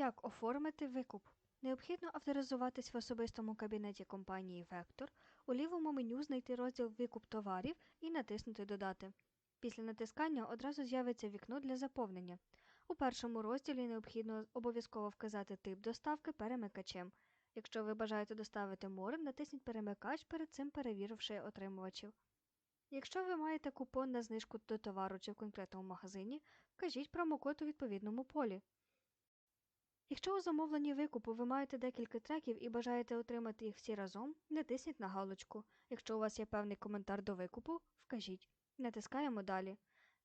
Як оформити викуп? Необхідно авторизуватись в особистому кабінеті компанії Вектор, у лівому меню знайти розділ Викуп товарів і натиснути Додати. Після натискання одразу з'явиться вікно для заповнення. У першому розділі необхідно обов'язково вказати тип доставки перемикачем. Якщо ви бажаєте доставити морем, натисніть перемикач, перед цим перевіривши отримувачів. Якщо ви маєте купон на знижку до товару чи в конкретному магазині, вкажіть промокод у відповідному полі. Якщо у замовленні викупу ви маєте декілька треків і бажаєте отримати їх всі разом, натисніть на галочку. Якщо у вас є певний коментар до викупу, вкажіть. Натискаємо далі.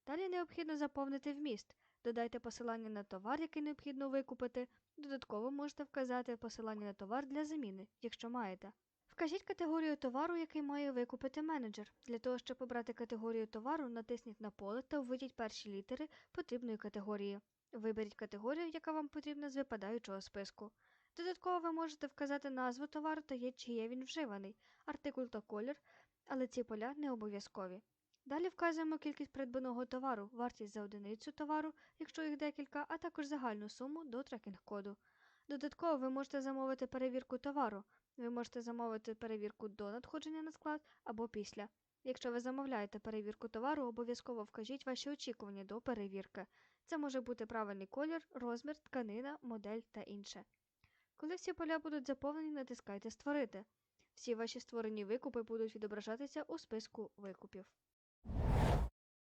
Далі необхідно заповнити вміст. Додайте посилання на товар, який необхідно викупити. Додатково можете вказати посилання на товар для заміни, якщо маєте. Вкажіть категорію товару, який має викупити менеджер. Для того, щоб обрати категорію товару, натисніть на поле та введіть перші літери потрібної категорії. Виберіть категорію, яка вам потрібна з випадаючого списку. Додатково ви можете вказати назву товару та є, чи є він вживаний, артикул та колір, але ці поля не обов'язкові. Далі вказуємо кількість придбаного товару, вартість за одиницю товару, якщо їх декілька, а також загальну суму до трекінг-коду. Додатково ви можете замовити перевірку товару. Ви можете замовити перевірку до надходження на склад або після. Якщо ви замовляєте перевірку товару, обов'язково вкажіть ваші очікування до перевірки. Це може бути правильний колір, розмір, тканина, модель та інше. Коли всі поля будуть заповнені, натискайте Створити. Всі ваші створені викупи будуть відображатися у списку викупів.